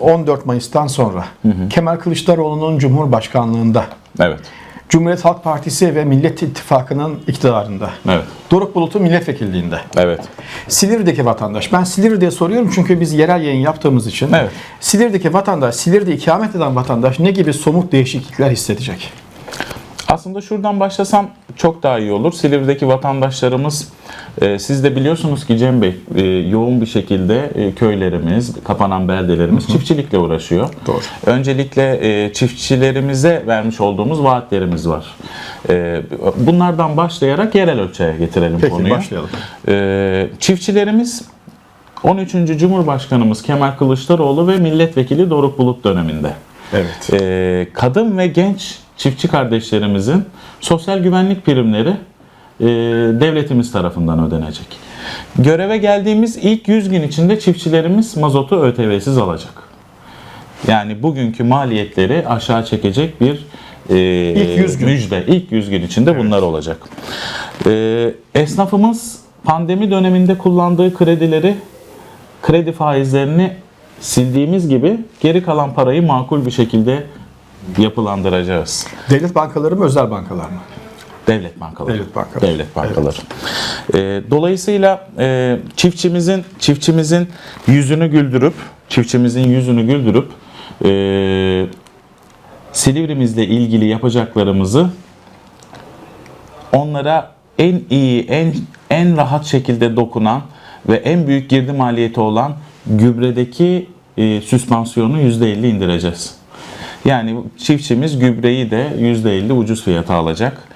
14 Mayıs'tan sonra Kemal Kılıçdaroğlu'nun Cumhurbaşkanlığında, Evet. Cumhuriyet Halk Partisi ve Millet İttifakı'nın iktidarında, Evet. Doruk Bulut'un milletvekilliğinde, Evet. Silivri'deki vatandaş, ben Silivri'de soruyorum çünkü biz yerel yayın yaptığımız için, Evet. Silivri'deki vatandaş, Silivri'de ikamet eden vatandaş ne gibi somut değişiklikler hissedecek? Aslında şuradan başlasam çok daha iyi olur. Silivri'deki vatandaşlarımız, e, siz de biliyorsunuz ki Cem Bey, e, yoğun bir şekilde e, köylerimiz, kapanan beldelerimiz çiftçilikle uğraşıyor. Doğru. Öncelikle e, çiftçilerimize vermiş olduğumuz vaatlerimiz var. E, bunlardan başlayarak yerel ölçeğe getirelim Peki, konuyu. başlayalım. E, çiftçilerimiz 13. Cumhurbaşkanımız Kemal Kılıçdaroğlu ve milletvekili Doruk Bulut döneminde Evet. e, kadın ve genç çiftçi kardeşlerimizin sosyal güvenlik primleri e, devletimiz tarafından ödenecek. Göreve geldiğimiz ilk 100 gün içinde çiftçilerimiz mazotu ÖTV'siz alacak. Yani bugünkü maliyetleri aşağı çekecek bir e, İlk 100 gün. müjde. İlk 100 gün içinde bunlar olacak. E, esnafımız pandemi döneminde kullandığı kredileri, kredi faizlerini sildiğimiz gibi geri kalan parayı makul bir şekilde yapılandıracağız. Devlet bankaları mı, özel bankalar mı? Devlet bankaları. Devlet bankaları. Devlet bankaları. Ee, dolayısıyla e, çiftçimizin çiftçimizin yüzünü güldürüp çiftçimizin yüzünü güldürüp e, Silivrimizle ilgili yapacaklarımızı onlara en iyi, en en rahat şekilde dokunan ve en büyük girdi maliyeti olan gübredeki e, süspansiyonu %50 indireceğiz. Yani çiftçimiz gübreyi de %50 ucuz fiyata alacak.